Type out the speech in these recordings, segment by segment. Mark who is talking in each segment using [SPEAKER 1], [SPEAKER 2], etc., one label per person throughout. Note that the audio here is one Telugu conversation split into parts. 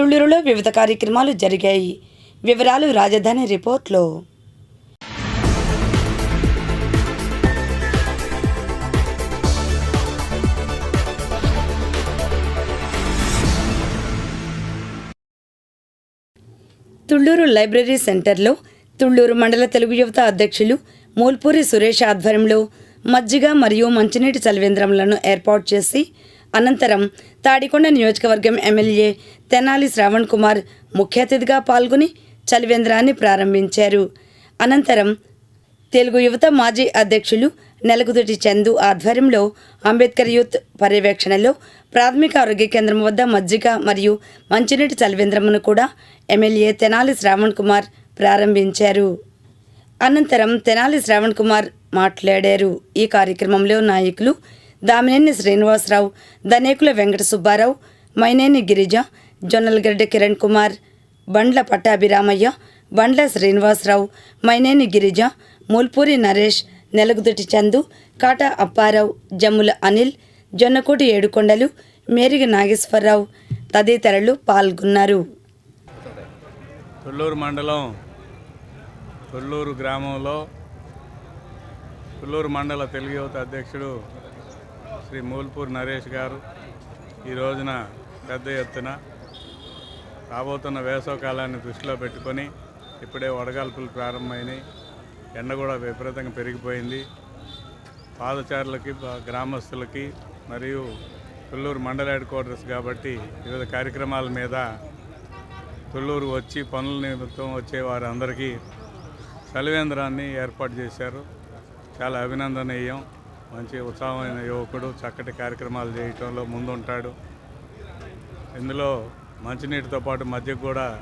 [SPEAKER 1] తుళ్ళూరులో వివిధ కార్యక్రమాలు జరిగాయి. వివరాలు రాజధాని రిపోర్ట్లో. తుళ్ళూరు లైబ్రరీ సెంటర్లో తుళ్ళూరు మండల తెలుగు యువత అధ్యక్షులు మూల్పూరి సురేష్ ఆధ్వర్యంలో మజ్జిగ మరియు మంచినీటి చలివేంద్రములను ఏర్పాటు చేసి అనంతరం తాడికొండ నియోజకవర్గం ఎమ్మెల్యే తెనాలి శ్రావణ్ కుమార్ ముఖ్య అతిథిగా పాల్గొని చలివేంద్రాన్ని ప్రారంభించారు. అనంతరం తెలుగు యువత మాజీ అధ్యక్షులు నెలకుదుటి చందు ఆధ్వర్యంలో అంబేద్కర్ యూత్ పర్యవేక్షణలో ప్రాథమిక ఆరోగ్య కేంద్రం వద్ద మజ్జిగ మరియు మంచినీటి చలివేంద్రమును కూడా ఎమ్మెల్యే తెనాలి శ్రావణ్ కుమార్ ప్రారంభించారు. అనంతరం తెనాలి శ్రావణ్ కుమార్ మాట్లాడారు. ఈ కార్యక్రమంలో నాయకులు దామినేని శ్రీనివాసరావు దనేకుల వెంకట సుబ్బారావు మైనేని గిరిజ జొన్నలగడ్డ కిరణ్ కుమార్ బండ్ల పట్టాభిరామయ్య బండ్ల శ్రీనివాసరావు మైనేని గిరిజ మూల్పూరి నరేష్ నెలగుదుటి చందు కాటా అప్పారావు జమ్ముల అనిల్ జొన్నకోటి ఏడుకొండలు మేరిగ నాగేశ్వరరావు తదితరులు పాల్గొన్నారు.
[SPEAKER 2] కొల్లూరు మండలం కొల్లూరు గ్రామంలో కొల్లూరు మండల తెలుగు యువత అధ్యక్షుడు శ్రీ మూల్పూర్ నరేష్ గారు ఈ రోజున పెద్ద ఎత్తున రాబోతున్న వేసవకాలాన్ని దృష్టిలో పెట్టుకొని ఇప్పుడే వడగాల్పులు ప్రారంభమైనాయి. ఎండ కూడా విపరీతంగా పెరిగిపోయింది. పాదచారులకి గ్రామస్తులకి మరియు తుళ్ళూరు మండల హెడ్ క్వార్టర్స్ కాబట్టి వివిధ కార్యక్రమాల మీద తుళ్ళూరు వచ్చి పనుల నిమిత్తం వచ్చే వారందరికీ చలివేంద్రాన్ని ఏర్పాటు చేశారు. చాలా అభినందనీయం. మంచి ఉత్సాహమైన యువకుడు చక్కటి కార్యక్రమాలు చేయటంలో ముందుంటాడు. ఇందులో మంచినీటితో పాటు మధ్య కూడా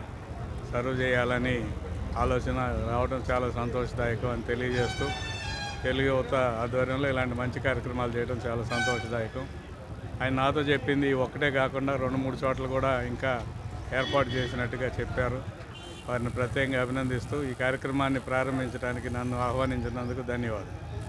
[SPEAKER 2] సర్వ్ చేయాలని ఆలోచన రావడం చాలా సంతోషదాయకం అని తెలియజేస్తూ తెలుగు యువత ఆధ్వర్యంలో ఇలాంటి మంచి కార్యక్రమాలు చేయడం చాలా సంతోషదాయకం. ఆయన నాతో చెప్పింది ఒక్కటే కాకుండా రెండు మూడు చోట్ల కూడా ఇంకా ఏర్పాటు చేసినట్టుగా చెప్పారు. వారిని ప్రత్యేకంగా అభినందిస్తూ ఈ కార్యక్రమాన్ని ప్రారంభించడానికి నన్ను ఆహ్వానించినందుకు ధన్యవాదాలు.